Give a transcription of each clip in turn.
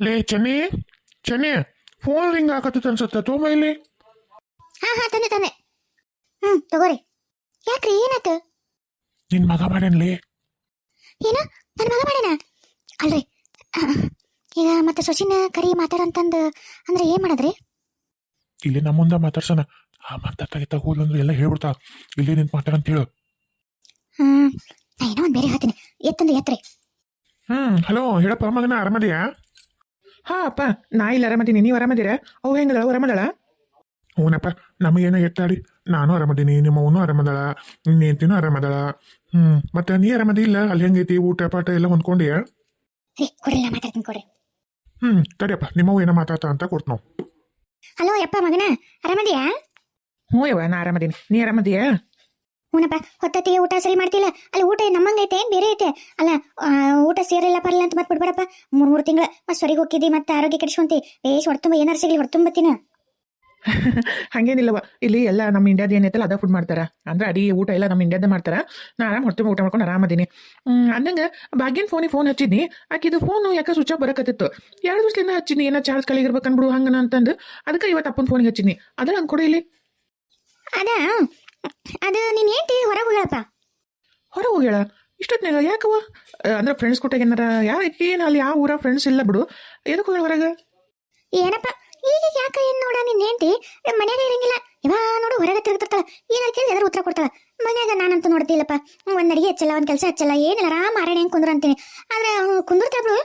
ಲೇ Chenni Chenni phone ring ಹಾಕತ್ತ ಅನ್ಸುತ್ತೆ. ತೋಮ ಇಲ್ಲಿ? ಹಾ ಹಾ ತಂದೆ ತಂದೆ. ಹ್ಮ್ ತಗೋರಿ. ಯಾಕ್ರಿ ಏನಾಯ್ತು? ನಿನ್ ಮಗ ಮಾಡ್ಯಾನ್ಲಿ ಏನ? ನನ್ನ ಮಗ ಮಾಡ್ಯಾನ ಅಲ್ರಿ ಈಗ ಮತ್ತೆ ಸೊಸಿನ ಕರಿ ಮಾತಾಡಂತಂದು ಅಂದ್ರೆ ಏನ್ ಮಾಡದ್ರಿ? ಇಲ್ಲಿ ನಮ್ಮ ಮುಂದೆ ಮಾತಾಡ್ಸೋಣ. ಆ ಮಾತಾಡ್ತಾ ಹೋಲ್ ಅಂದ್ರೆ ಎಲ್ಲ ಹೇಳ್ಬಿಡ್ತಾ. ಇಲ್ಲಿ ನಿಂತ್ ಮಾತಾಡಂತ ಹೇಳು. ಹ್ಮ್ ನಾ ಏನೋ ಒಂದ್ ಬೇರೆ ಹೇಳ್ತೀನಿ. ಎತ್ತಂದು ಎತ್ರಿ ಹ್ಮ್ ಹಲೋ ಹೇಳಪ್ಪ ಮಗನ ಆರಾಮದಿಯಾ? ಹಾ ಅಪ್ಪ. ನಾ ಇಲ್ಲಿ ಆರಾಮದೀನಿ. ನೀವು ಆರಾಮದೀರಾ? ಅವು ಹೆಂಗದಳ? ಆರಾಮದಳ? ಹೂನಪ್ಪ ನಮಗೇನೋ ಎತ್ತಾಡಿ. ನಾನು ಆರಾಮದೀನಿ ನಿಮ್ಮ ಅವನು ಆರಾಮದಳ ನಿನ್ನ ಹೆಂಡ್ತಿನೂ ಆರಾಮದಳ. ಹ್ಮ್ ಮತ್ತೆ ನೀ ಆರಾಮದಿ ಇಲ್ಲ? ಅಲ್ಲಿ ಹೆಂಗೈತಿ? ಊಟ ಪಾಠ ಎಲ್ಲ ಕೊಡ್ರಿ ಹ್ಮ್ ತಡಿಯಪ್ಪ ನಿಮ್ಮವು ಏನೋ ಮಾತಾಡ್ತಾ ಅಂತ ಕೊಡ್ತು ನಾವು. ಹಲೋ ಯಪ್ಪ ಮಗನ ಆರಾಮದಿಯಾ? ಹ್ಞೂ ಯವ್ವ ನಾ ಆರಾಮದೀನಿ. ನೀ ಆರಾಮದೀಯಾ? ಹೂನಪ್ಪ ಹೊತ್ತತ್ತಿಗೆ ಊಟ ಸರಿ ಮಾಡ್ತಿಲ್ಲ. ಅಲ್ಲಿ ಊಟ ನಮ್ಮಂಗೈತೆ ಏನ್ ಬೇರೆ ಐತೆ? ಅಲ್ಲ ಊಟ ಸೇರಿಲ್ಲ ಪರಲ್ಲ ಅಂತ ಮತ್ತೆ ಬಿಡ್ಬೇಡಪ್ಪ. ಮೂರು ಮೂರು ತಿಂಗಳು. ಮತ್ತೆ ಸರಿಗೆ ಹೋಗಿದ್ದಿ ಮತ್ತೆ ಆರೋಗ್ಯ ಕೆಡಿಸ್ಕೊಂತಿ. ಬೇಸ್ ಹೊಡ್ತುಂಬ ಏನಾರು ಸಿಗಲಿ ಹೊಡ್ತುಂಬತ್ತೀನ ಹಂಗೇನಿಲ್ಲವ ಇಲ್ಲಿ ಎಲ್ಲ ನಮ್ಮ ಇಂಡಿಯಾದ ಏನೈತಲ್ಲ ಅದ ಫುಡ್ ಮಾಡ್ತಾರೆ. ಅಂದ್ರೆ ಅಡಿ ಊಟ ಎಲ್ಲ ನಮ್ಮ ಇಂಡಿಯಾದ ಮಾಡ್ತಾರೆ. ನಾ ಆರಾಮ್ ಹೊಡ್ತುಂಬ ಊಟ ಮಾಡ್ಕೊಂಡು ಆರಾಮದೀನಿ ಅಂದಂಗ ಭಾಗ್ಯನ್ ಫೋನಿಗೆ ಫೋನ್ ಹಚ್ಚಿದ್ನಿ. ಆಕಿದು ಫೋನು ಯಾಕೆ ಸ್ವಿಚ್ ಆಫ್ ಬರಕತ್ತಿತ್ತು. ಎರಡು ದಿವಸದಿಂದ ಹಚ್ಚಿದ್ನಿ ಏನೋ ಚಾರ್ಜ್ ಕಳಿಗಿರ್ಬೇಕು ಅನ್ಬಿಡು ಹಂಗನ ಅಂತಂದು. ಅದಕ್ಕೆ ಇವತ್ತು ಅಪ್ಪನ ಫೋನಿಗೆ ಹಚ್ಚಿದ್ನಿ. ಅದ್ರ ಅಂದ್ ಕೊಡು ಇಲ್ಲಿ. ಅದ? ಅದು ನೀನು ಏಂಟಿ ಹೊರಗೆ ಹೋಗ್ಯಾಳಪ್ಪ. ಹೊರಗೆ ಹೋಗ್ಯಾಳ? ಇಷ್ಟೊತ್ತಿನಾಗ ಯಾಕವ ಅಂದ್ರೆ ಫ್ರೆಂಡ್ಸ್ ಕೊಟ್ಟಾಗ ಏನಾರ ಯಾವ ಏನು ಅಲ್ಲಿ ಯಾವ ಊರ ಫ್ರೆಂಡ್ಸ್ ಇಲ್ಲ ಬಿಡು. ಎದಕ್ಕೆ ಹೋಗ್ಯಾಳ ಹೊರಗೆ? ಏನಪ್ಪ ಈಗ ಯಾಕ ಏನು ನೋಡ ನಿನ್ನ ಹೆಂಡತಿ ಮನ್ಯಾಗ ಇರಂಗಿಲ್ಲ. ಇವಾ ನೋಡು ಹೊರಗೆ ತಿರುಗ್ತಿರ್ತಾಳ ಏನಾರ ಕೇಳಿ ಎದ್ರ ಉತ್ತರ ಕೊಡ್ತಾಳ. ಮನ್ಯಾಗ ನಾನಂತೂ ನೋಡ್ತಿಲ್ಲಪ್ಪ ಒಂದು ಅಡಿಗೆ ಹಚ್ಚಲ್ಲ ಒಂದು ಕೆಲಸ ಹಚ್ಚಲ್ಲ ಏನಿಲ್ಲ ಆರಾಮ್ ಆರಾಣೆ ಹೆಂಗೆ ಕುಂದ್ರ ಅಂತೀನಿ. ಆದ್ರೆ ಕುಂದಿರ್ತಾ ಬಿಡು.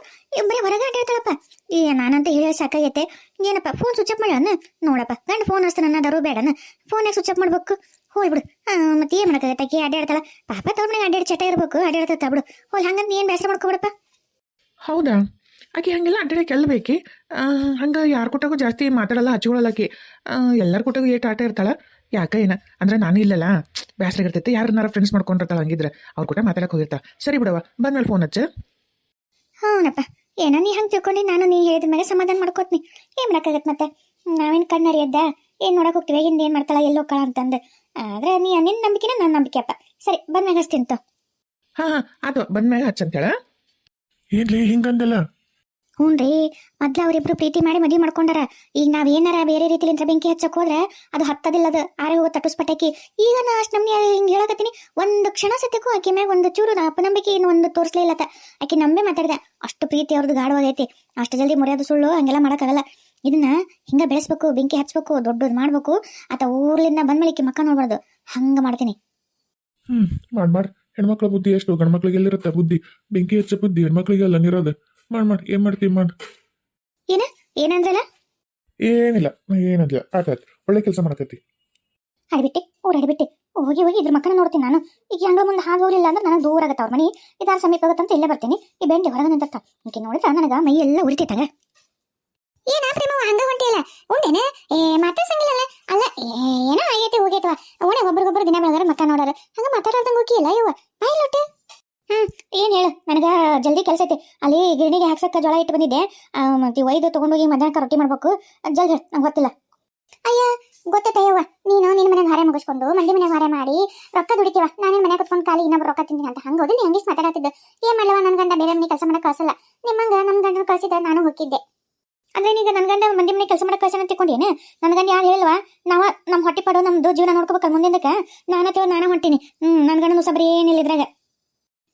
ಬರೀ ಹೊರಗೆ ಅಡ್ಡಾಡ್ತಾಳಪ್ಪ ಈಗ ನಾನಂತ ಹೇಳಿ ಸಾಕಾಗೈತೆ. ಏನಪ್ಪ ಫೋನ್ ಸ್ವಿಚ್ ಅಪ್ ಮಾಡ್ಯಾನ ನೋಡಪ್ಪ. ಗಂಡ ಫೋನ್ ಹಚ್ತಾನ ಅನ್ನೋದಾರು ಬೇಡನ? ಫೋನ್ ಯಾಕೆ ಸ್ವಿಚ್ ಅಪ್ ಮಾಡ್ಬೇಕು? ಹೋಯ್ ಬಿಡು ಮತ್ತೆ ಏನ್ ಮಾಡಕ್ಕೆ ಆಕಿ ಅಡ್ಡಾಡ್ತಾಳ ಪಾಪ ತವ್ರ ಮನೆಗೆ ಅಡ್ಡಾಡಿ ಚಟ ಇರ್ಬೇಕು. ಅಡ್ಡಾಡ್ತಾ ಬಿಡು ಹೋಲ್ ಹಂಗಂತ ಏನ್ ಬೇಸರ ಮಾಡ್ಕೊಬಿಡಪ್ಪ? ಹೌದಾ? ಆಕೆ ಹಂಗೆಲ್ಲ ಅಡ್ಡಾಡಿ ಕೆಲ್ಬೇಕಿ ಹಂಗೆ ಯಾರ ಕೊಟ್ಟಾಗೂ ಜಾಸ್ತಿ ಮಾತಾಡಲ್ಲ ಹಚ್ಕೊಳಲ್ಲ ಆಕಿ. ಎಲ್ಲರ ಕೊಟ್ಟಾಗೂ ಏಟ್ ಆಟ ಇರ್ತಾಳ. ಯಾಕ ಏನ? ಅಂದ್ರೆ ನಾನು ಇಲ್ಲಲ್ಲ. ಬೇಸರ ಇರ್ತೈತೆ. ಯಾರನ್ನಾರ ಫ್ರೆಂಡ್ಸ್ ಮಾಡ್ಕೊಂಡಿರ್ತಾಳ ಹಂಗಿದ್ರೆ ಅವ್ರ ಕೂಡ ಮಾತಾಡಕ್ಕೆ ಹೋಗಿರ್ತಾ ಸರಿ ಬಿಡವ ಬಂದ್ಮೇಲೆ ಫೋನ್ ಹಚ್ಚ. ಹ್ಞೂನಪ್ಪ ಏನೋ ನೀ ಹಂಗೆ ತಿಳ್ಕೊಂಡು ನಾನು ನೀ ಹೇಳಿದ ಮೇಲೆ ಸಮಾಧಾನ ಮಾಡ್ಕೋತೀನಿ. ಏನು ಮಾಡೋಕ್ಕಾಗತ್ತೆ ಮತ್ತೆ? ನಾವೇನು ಕಣ್ಣರಿಯದ್ದ? ಏನು ನೋಡಕ್ ಹೋಗ್ತೀವಿ? ಹಿಂದೆ ಏನು ಮಾಡ್ತಾಳ? ಎಲ್ಲಿ ಹೋಗ್ತಾಳ ಅಂತಂದು. ಆದ್ರೆ ನೀ ನಿನ್ನ ನಂಬಿಕೆನ ನನ್ನ ನಂಬಿಕೆಯಪ್ಪ ಸರಿ ಬಂದ್ ಮ್ಯಾಗ ತೋ. ಹಾ ಅದು ಆತು ಬಂದ್ಮ್ಯಾಗ ಹಚ್ಚಂತೇಳ ಏನ್ಲಿ ಹಿಂಗಂದಲ್ಲ? ಹ್ಞೂ ರೀ. ಮೊದ್ಲು ಅವರಿಬ್ರು ಪ್ರೀತಿ ಮಾಡಿ ಮದುವೆ ಮಾಡ್ಕೊಂಡಾರ. ಈಗ ನಾವ್ ಏನಾರ ಬೇರೆ ರೀತಿಲಿಂದ ಬೆಂಕಿ ಹಚ್ಚಕ್ ಹೋದ್ರೆ ಅದು ಹತ್ತದಿಲ್ಲ ಅದು. ಆರೆ ಹೋಗೋ ತಟುಸ್ಪಟಾಕಿ. ಈಗ ನಾ ಅಷ್ಟು ನಮ್ಗೆ ಹಿಂಗೆ ಹೇಳಕತ್ತೀನಿ. ಒಂದು ಕ್ಷಣ ಸತ್ಯಕ್ಕೂ ಆಕೆ ಮ್ಯಾಗ ಒಂದು ಚೂರು ಅಪನಂಬಿಕೆ ಏನು ಒಂದು ತೋರಿಸ್ಲೇ ಇಲ್ಲತ್ತ ಆಕೆ ನಂಬೆ ಮಾತಾಡಿದೆ. ಅಷ್ಟು ಪ್ರೀತಿ ಅವ್ರದ್ದು ಗಾಢವಾಗೈತಿ. ಅಷ್ಟು ಜಲ್ದಿ ಮುರಿಯೋದು ಸುಳ್ಳು ಹಂಗೆಲ್ಲ ಮಾಡೋಕ್ಕಾಗಲ್ಲ ಇದನ್ನ ಹಿಂಗ ಬೆಳೆಸ್ಬೇಕು ಬೆಂಕಿ ಹಚ್ಬೇಕು ದೊಡ್ಡದು ಮಾಡ್ಬೇಕು ಅಥವಾ ಊರ್ಲಿಂದ ಬಂದ್ಮೇಲೆ ಮಕ್ಕ ನೋಡ್ಬಾರ್ದು. ಹಂಗ ಮಾಡ್ತೀನಿ. ಹ್ಮ್ ಮಾಡ್ ಮಾಡ್. ಹೆಣ್ಮಕ್ಳ ಬುದ್ಧಿ ಎಷ್ಟು? ಗಂಡ್ಮಕ್ಳಿಗೆ ಎಲ್ಲಿರುತ್ತೆ ಬುದ್ಧಿ? ಬೆಂಕಿ ಹಚ್ಚ ಬುದ್ಧಿ ಹೆಣ್ಮಕ್ಳಿಗೆ ಅಲ್ಲ ನಿರೋದು. ಮಾಡ್ ಮಾಡ್ ಏನ್ ಮಾಡ್ತೀವಿ ಮಾಡ್. ಏನಂದ್ರಲ್ಲ? ಏನಿಲ್ಲ ಏನಿಲ್ಲ. ಆಟ ಆಯ್ತು ಒಳ್ಳೆ ಕೆಲಸ ಮಾಡಕತ್ತಿ. ಅಡ್ಬಿಟ್ಟೆ ಊರ್ ಅಡ್ಬಿಟ್ಟೆ. ಹೋಗಿ ಹೋಗಿ ಇದ್ರ ಮಕ್ಕಳ ನೋಡ್ತೀನಿ ನಾನು. ಈಗ ಹೆಂಗೋ ಮುಂದೆ ಹಾಗೆ ಹೋಗ್ಲಿಲ್ಲ ಅಂದ್ರೆ ನನಗೆ ದೂರ ಆಗತ್ತ ಅವ್ರ ಮನಿ. ಇದಾರ ಸಮೀಪ ಆಗುತ್ತಂತ ಇಲ್ಲೇ ಬರ್ತೀನಿ. ಈ ಬೆಂಡೆ ಹೊರಗೆ ಈಗ ನೋಡಿದ್ರೆ ನನಗೆ ಮೈ ಎಲ್ಲ ಉರಿತೈತಾಗ ಏನಾತ್ರಿ ಪ್ರೇಮ ಹಂಗ ಹೊಂಟಿಯಲ್ಲ ಉಂಡೇನ ಏ ಮಾತಾಡ್ಸಂಗಿಲ್ಲಲ್ಲ ಅಲ್ಲ. ಏನೋ ಆಗೈತಿ ಹೋಗೈತವ ಓಣೆ, ಒಬ್ರಿಗೊಬ್ರು ದಿನ ಬೆಳಗಾರ ಮಕ್ಕ ನೋಡಾರ. ಹಂಗ ಮಾತಾಡೋದಂಗ ಹೋಗಿಲ್ಲ ಇವ ಬಾಯ್ ಲೊಟ್ಟೆ ಹ್ಮ್, ಏನ್ ಹೇಳು? ನನಗ ಜಲ್ದಿ ಕೆಲಸ ಐತಿ. ಅಲ್ಲಿ ಗಿರಣಿಗೆ ಹಾಕ್ಸಕ್ಕ ಜೋಳ ಇಟ್ಟು ಬಂದಿದ್ದೆ. ಮತ್ತೆ ಒಯ್ದು ತಗೊಂಡೋಗಿ ಮಧ್ಯಾಹ್ನ ರೊಟ್ಟಿ ಮಾಡ್ಬೇಕು. ಜಲ್ದಿ ಹೇಳು, ನಂಗೆ ಗೊತ್ತಿಲ್ಲ. ಅಯ್ಯ ಗೊತ್ತಯ್ಯವ್ವ ನೀನು ನಿನ್ನ ಮನೆಗೆ ಹಾರೆ ಮುಗಿಸ್ಕೊಂಡು ಮಂದಿ ಮನೆಗೆ ಹಾರೆ ಮಾಡಿ ರೊಕ್ಕ ದುಡಿತೀವ. ನಾನು ಮನೆ ಕುತ್ಕೊಂಡು ಖಾಲಿ ಇನ್ನೊಬ್ಬರು ರೊಕ್ಕ ತಿಂತೀನಿ ಅಂತ. ಹಂಗೆ ಹೋದ್ರೆ ನೀ ಹಂಗಿಸ್ ಮಾತಾಡತ್ತಿದ್ದು. ಏನ್ ಮಾಡವ ನನ್ನ ಗಂಡ? ಬೇರೆ ಮನೆ ಕೆಲಸ ಮಾಡಕ್ ಕಳ್ಸಲ್ಲ. ನಿಮ್ಮಂಗ ನಮ್ಮ ಗಂಡನ ಕಳಿಸಿದ್ರೆ ನಾನು ಹೋಗಿದ್ದೆ ಅಂದ್ರೆ ಈಗ ನನ್ನ ಗಂಡ ಮಂದಿ ಮನೆ ಕೆಲಸ ಮಾಡಕ್ಕೆ ಕಳ್ಸಣ ತಿಳ್ಕೊಂಡೇನೆ ನನ್ನ ಗಂಡ ಯಾರು ಹೇಳಲ್ವಾ? ನಾವು ನಮ್ಮ ಹೊಟ್ಟೆ ಪಡೋ, ನಮ್ದು ಜೀವನ ನೋಡ್ಕೋಬೇಕು ಮುಂದಿಂದಕ್ಕ. ನಾನು ತಿಳ್ ನಾನು ಹೊಂಟೀನಿ. ಹ್ಮ್ ನನ್ನ ಗಂಡನು ಸಬ್ರಿ ಏನಿಲ್ಲ ಇದ್ರಾಗ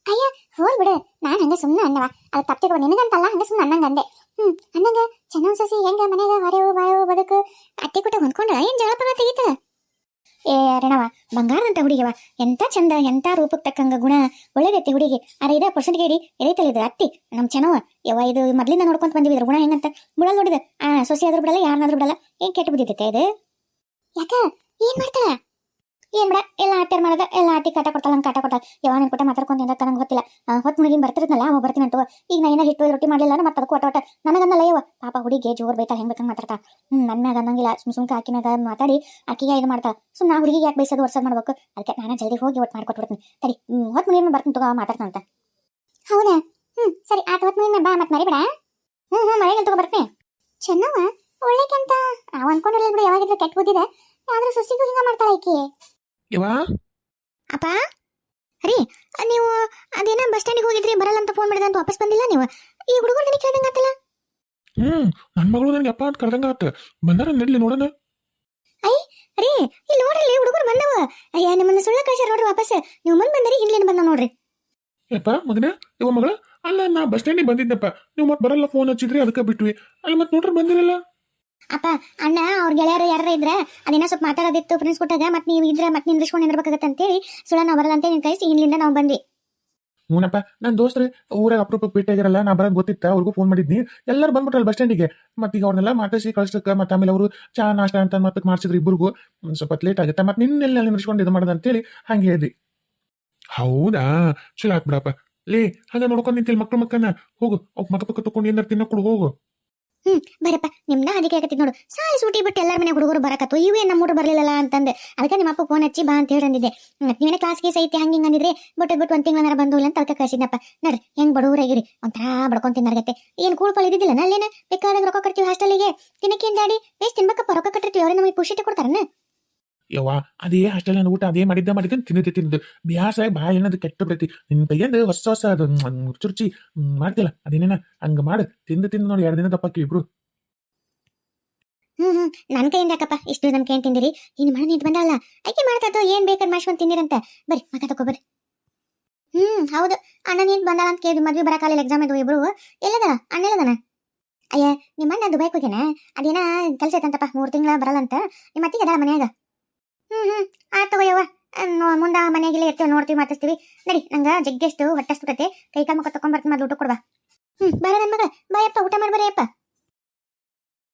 ಅಯ್ಯ ಹೋಲ್ ಬಿಡು. ನಾನು ಹಂಗ ಸುಮ್ಮನೆ ಅನ್ನವ ಅದು ತಪ್ಪಿಗೋ ನಿನಗಂತಲ್ಲ, ಹಂಗ ಸುಮ್ಮನೆ ಅನ್ನಂಗ ಅಂದೆ. ಹ್ಮ್, ಅನ್ನಂಗ ಚೆನ್ನ ಸಸಿ ಹೆಂಗ ಮನೆಗ ಹೊರೆವು ಬಾಯವು ಬದುಕು. ಅತ್ತೆ ಕುಟ ಹೊಂದ್ಕೊಂಡ್ರ? ಏನ್ ಜಗಳ ಪಗ ತೆಗಿತ ಏ ರಣವ ಬಂಗಾರದಂತ ಹುಡುಗಿವ ಎಂತ ಚಂದ, ಎಂತ ರೂಪಕ್ಕೆ ತಕ್ಕಂಗ ಗುಣ, ಒಳ್ಳೇದೈತಿ ಹುಡುಗಿ. ಅರೆ ಇದ ಪರ್ಸೆಂಟ್ ಗೇಡಿ ಎದೈತಲ್ಲ ಇದು ಅತ್ತಿ, ನಮ್ಮ ಚೆನ್ನವ ಯವ ಇದು ಮೊದ್ಲಿಂದ ನೋಡ್ಕೊಂತ ಬಂದಿವಿ ಇದ್ರ ಗುಣ ಹೆಂಗಂತ. ಬಿಡಲ್ ನೋಡಿದ, ಆ ಸೊಸೆ ಆದ್ರೂ ಬಿಡಲ್ಲ, ಯಾರನ್ನಾದ್ರೂ ಬಿಡಲ್ಲ. ಏನ್ ಕೆಟ್ಟು ಬಿದ್ದಿದ್ದೈತೆ ಇದು? ಯಾಕ, ಏನ್ ಮಾಡ್ತಾಳ? ಏನ್ ಬಿಡ ಎಲ್ಲ ಆಟ್ಯಾರ ಮಾಡದ ಎಲ್ಲ ಆಟಿ ಕಾಟ ಕೊಡ್ತಾಳ ಕಾಟ ಕೊಟ್ಟ ಯಾವ ನಿನ್ ಕೊಟ್ಟ ಮಾತಾಡ್ಕೊಂತ ಅಂತ ನಂಗೆ ಗೊತ್ತಿಲ್ಲ. ಹೊತ್ತು ಮುಗಿನ್ ಬರ್ತಿರ್ತಲ್ಲ ಅವ ಬರ್ತೀನಿ ಅಂತ ಈಗ ನಾ ಏನಾರ ಹಿಟ್ಟು ರೊಟ್ಟಿ ಮಾಡಲಿಲ್ಲ ಮತ್ತೆ ಅದಕ್ಕೂ ಒಟ್ಟ ಒಟ ನನಗನ್ನಲ್ಲ ಯವ ಪಾಪ ಹುಡುಗಿ ಜೋರ್ ಬೈತಾಳ ಹೆಂಗ್ ಬೇಕಂಗ್ ಮಾತಾಡ್ತಾ ಹ್ಮ್ ನನ್ನ ಮ್ಯಾಗ ಅನ್ನಂಗಿಲ್ಲ ಸುಮ್ ಸುಮ್ಕ ಆಕಿ ಮ್ಯಾಗ ಮಾತಾಡಿ ಆಕಿಗೆ ಇದು ಮಾಡ್ತಾಳ. ಸುಮ್ ನಾ ಹುಡುಗಿಗೆ ಯಾಕೆ ಬೈಸೋದು ವರ್ಷ ಮಾಡ್ಬೇಕು? ಅದಕ್ಕೆ ನಾನು ಜಲ್ದಿ ಹೋಗಿ ಒಟ್ಟು ಮಾಡ್ಕೊಟ್ಬಿಡ್ತೀನಿ ಸರಿ ಹ್ಮ್ ಹೊತ್ತು ಮುಗಿನ ಬರ್ತೀನಿ ತಗೋ ಮಾತಾಡ್ತಾನಂತ ಹೌದಾ? ಹ್ಮ್ ಸರಿ ಆತ ಹೊತ್ತು ಮುಗಿನ ಬಾ ಮತ್ತೆ ಮರಿಬೇಡ ಹ್ಮ್ ಹ್ಮ್ ಮಳೆಗೆ ತಗೋ ಬರ್ತೀನಿ. ಚೆನ್ನವ ಒಳ್ಳೆಕಂತ? ಅವ ಅನ್ಕೊಂಡಿರ್ಲಿಲ್ಲ ಬಿಡು ಯಾವಾಗಿದ್ರೆ ಕೆಟ್ಟ ಬುದ್ಧಿದೆ ಆದ್ರೆ ಸುಸ್ತಿಗೂ ಹಿಂಗ ಮಾಡ್ತಾಳೆ ಆಕಿ. ಯವಾ ಅಪ್ಪ? ರೀ ನೀವು ಅದೇನ ಬಸ್ ಸ್ಟ್ಯಾಂಡಿಗೆ ಹೋಗಿದ್ರಿ ಬರಲ್ಲ ಅಂತ ಫೋನ್ ಮಾಡಿದ ಅಂತ ವಾಪಸ್ ಬಂದಿಲ್ಲ ನೀವು? ಈ ಹುಡುಗರು ಹುಡುಗರಿಗೆ ಕೇಳ್ದಂಗೆ ಆತಲ್ಲ? ಹ್ಮ್ ನನ್ನ ಮಗಳು ನನಗೆ ಅಪ್ಪ ಅಂತ ಕರ್ದಂಗ ಆತ. ಬಂದಾರ ನಡ್ಲಿ ನೋಡೋಣ. ರೀ ಇಲ್ಲಿ ನೋಡ್ರಿ ಹುಡುಗರು ಬಂದವ. ಅಯ್ಯ ನಿಮ್ಮನ್ನ ಸುಳ್ಳ ಕಳ್ಸ್ಯಾರ ನೋಡ್ರಿ ವಾಪಸ್. ನೀವು ಮುಂದೆ ಬಂದರಿ ಹಿಂದ್ಲಿಂದ ಬಂದ ನೋಡ್ರಿ. ಯಪ್ಪ ಮಗನ ಇವ ಮಗಳ? ಅಲ್ಲ ನಾ ಬಸ್ ಸ್ಟ್ಯಾಂಡಿಗೆ ಬಂದಿದ್ದಪ್ಪ ನೀವು ಮತ್ತೆ ಬರಲ್ಲ ಫೋನ್ ಹಚ್ಚಿದ್ರಿ ಅದಕ್ಕೆ ಬಿಟ್ವಿ. ಅಲ್ಲಿ ಮತ್ತೆ ನೋಡ್ರಿ ಬಂದಿರಲ್ಲ. ಅಪ್ಪ ಅಣ್ಣ ಅವ್ರ ಗೆಳೆಯರು ಯಾರು ಇದ್ರೆ ಅದೇನೋ ಸ್ವಲ್ಪ ಮಾತಾಡೋದಿತ್ತು ಪ್ರಿನ್ಸ್ ಕೊಟ್ಟಾಗ ಮತ್ತೆ ನೀವು ಇದ್ರೆ ಮತ್ತೆ ನಿಂದ್ರಿಸ್ಕೊಂಡು ನಿಂದಿರ್ಬೇಕಾಗತ್ತೆ ಅಂತೇಳಿ ಸುಳ್ಳ ನಾವು ಬರಲ್ಲ ಅಂತ ನಿನ್ ಕೈಸಿ ಇಲ್ಲಿಂದ ನಾವು ಬಂದ್ವಿ. ಹ್ಞೂನಪ್ಪ ನನ್ನ ದೋಸ್ತ್ರಿ ಊರಾಗ ಅಪರೂಪಕ್ಕೆ ಭೇಟಿ ಆಗಿರಲ್ಲ ನಾ ಬರೋದು ಗೊತ್ತಿತ್ತ ಅವ್ರಿಗೂ ಫೋನ್ ಮಾಡಿದ್ನಿ. ಎಲ್ಲರೂ ಬಂದ್ಬಿಟ್ರಲ್ಲ ಬಸ್ ಸ್ಟ್ಯಾಂಡಿಗೆ ಮತ್ತೆ ಈಗ ಅವ್ರನ್ನೆಲ್ಲ ಮಾತಾಡಿಸಿ ಕಳ್ಸಕ್ಕೆ ಮತ್ತೆ ಆಮೇಲೆ ಅವರು ಚಾ ನಾಷ್ಟ ಅಂತ ಮತ್ತೆ ಮಾಡ್ಸಿದ್ರು ಇಬ್ಬರಿಗೂ ಸ್ವಲ್ಪ ಲೇಟ್ ಆಗುತ್ತೆ ಮತ್ತೆ ನಿನ್ನೆಲ್ಲ ನಿಂದ್ರಿಸ್ಕೊಂಡು ಇದು ಮಾಡೋದು ಅಂತೇಳಿ ಹಂಗೆ ಹೇಳಿ ಹೌದಾ? ಚಲೋ ಹಾಕ್ಬಿಡಪ್ಪ ಬಿಡಪ್ಪ. ಲೇ ಹಂಗ ನೋಡ್ಕೊಂಡು ನಿಂತಿಲ್ಲ ಮಕ್ಳು ಮಕ್ಕನ ಹೋಗು ಅವ್ಕೆ ಮಕ್ಕ ಪಕ್ಕ ತಕೊಂಡು ಏನಾರು ತಿನ್ನಕ್ ಕೊಡು ಹೋಗು ಬರಪ್ಪ, ನಿಮ್ನ ಅದಕ್ಕೆ ಆಗತ್ತಿದ್ ನೋಡು. ಸಾಲಿ ಸೂಟಿ ಬಿಟ್ಟು ಎಲ್ಲರ ಮನೆ ಹುಡುಗರು ಬರಕತ್ತು. ಇವೇ ನಮ್ಮ ಹುಡುಗರು ಬರಲಿಲ್ಲ ಅಂತಂದೆ. ಅದಕ್ಕೆ ನಿಮ್ಮ ಅಪ್ಪ ಫೋನ್ ಹಚ್ಚಿ ಬಾ ಅಂತ ಮತ್ತೆ ನೀವೇನೇ ಕ್ಲಾಸ್ ಗೀಸ್ ಐತಿ, ಹಂಗೆ ಹಿಂಗೆ ಅಂದಿದ್ರೆ ಬಿಟ್ಟು ಬಿಟ್ಟು ಒಂದ್ ತಿಂಗಳ ಬಂದು ಅಂತ ಅದಕ್ಕೆ ಕಳಿಸಿದ್ನಪ್ಪ. ನೋಡ್ರಿ, ಹೆಂಗ್ ಬಡವರಾಗಿರಿ ಒಂಥರ ಬಡ್ಕೊಂಡ್ ತಿನ್ನರ್ಗತ್ತೆ ಏನ್ ಕೂಳ್ಪಳ ಇದಿಲ್ಲ ಅಲ್ಲೇನ? ಬೇಕಾದಾಗ ರೊಕ್ಕ ಕಟ್ತೀವಿ ಹಾಸ್ಟೆಲಿಗೆ ತಿನ್ನಕ್ಕೇನ್ ಡ್ಯಾಡಿ? ಬೇಸ್ ತಿನ್ಬೇಕಪ್ಪ, ರೊಕ್ಕ ಕಟ್ಟಿರ್ತೀವಿ, ಅವ್ರೆ ನಮಗೆ ಖುಷಿ ಕೊಡ್ತಾರನ್ನ ಯವ್ವ, ಅದೇ ಹಾಸ್ಟೆಲ್ ಊಟ ಅದೇ ಮಾಡಿದ್ದ ಮಾಡಿದ್ದ ತಿನ್ನದೆ ತಿನ್ನದು ಬ್ಯಾಸ ಬಾಯಿ ಏನದು ಕೆಟ್ಟ ಬಿಡತಿ ನಿನ್ನ ಕೈಯಿಂದ ಹೊಸ ಹೊಸ ಅದು ರುಚಿ ರುಚಿ ಮಾಡ್ತಿಲ್ಲ ಅದೇನೇನ? ಮಾಡು. ತಿಂದು ತಿಂದು ನೋಡಿ, ಎರಡು ದಿನ ದಪ್ಪಾಕಿ ಇಬ್ರು. ಹ್ಮ್ ಹ್ಮ್. ನನ್ ಕೈಯಿಂದ ಯಾಕಪ್ಪ ಇಷ್ಟು ನಮ್ಗೆ ಏನ್ ತಿಂದಿರಿ? ಇನ್ನು ಮಾಡಿ ನಿಂತು ಬಂದಲ್ಲ ಆಯ್ಕೆ ಮಾಡ್ತದ್ದು ಏನ್ ಬೇಕಾದ್ ಮಾಡ್ಸ್ಕೊಂಡ್ ತಿಂದಿರಂತ. ಬರ್ರಿ, ಮಕ ಬರ್ರಿ. ಹ್ಮ್, ಹೌದು. ಅಣ್ಣ ನೀನ್ ಬಂದಲ್ಲ ಅಂತ ಕೇಳಿ ಮದ್ವೆ ಬರಕಾಲಿಲ್ಲ ಎಕ್ಸಾಮ್ ಇದ್ವು ಇಬ್ರು. ಎಲ್ಲದನ? ಅಣ್ಣ ಎಲ್ಲದನ? ಅಯ್ಯ ನಿಮ್ಮ ಅಣ್ಣ ದುಬೈ ಹೋಗ್ಯಾನ? ಅದೇನ ಕೆಲ್ಸ ಐತಂತಪ್ಪ, ಮೂರ್ ತಿಂಗಳ ಬರಲ್ಲ ಅಂತ ನಿಮ್ಮ ಅತ್ತಿಗೆ ಅದ ಮನ್ಯಾಗ? ಹ್ಮ್ ಹ್ಮ್. ಆತ್ ತಗೋಯವ್ವ ಮುಂದ ಮನೆಗೆಲ್ಲ ಇರ್ತೀವಿ, ನೋಡ್ತೀವಿ, ಮಾತಾಡ್ತೀವಿ. ನಡಿ, ನಂಗ ಜಗ್ಗೆಷ್ಟು ಹೊಟ್ಟೆ ಕತೆ ಕೈ ಕಾಲು ಮುಖ ಮೊದಲು ಊಟ ಕೊಡ್ವಾ ಹ್ಮ್, ಬರ ನನ್ ಮಗ ಬಾಯಪ್ಪ, ಊಟ ಮಾಡ್ಬರಪ್ಪ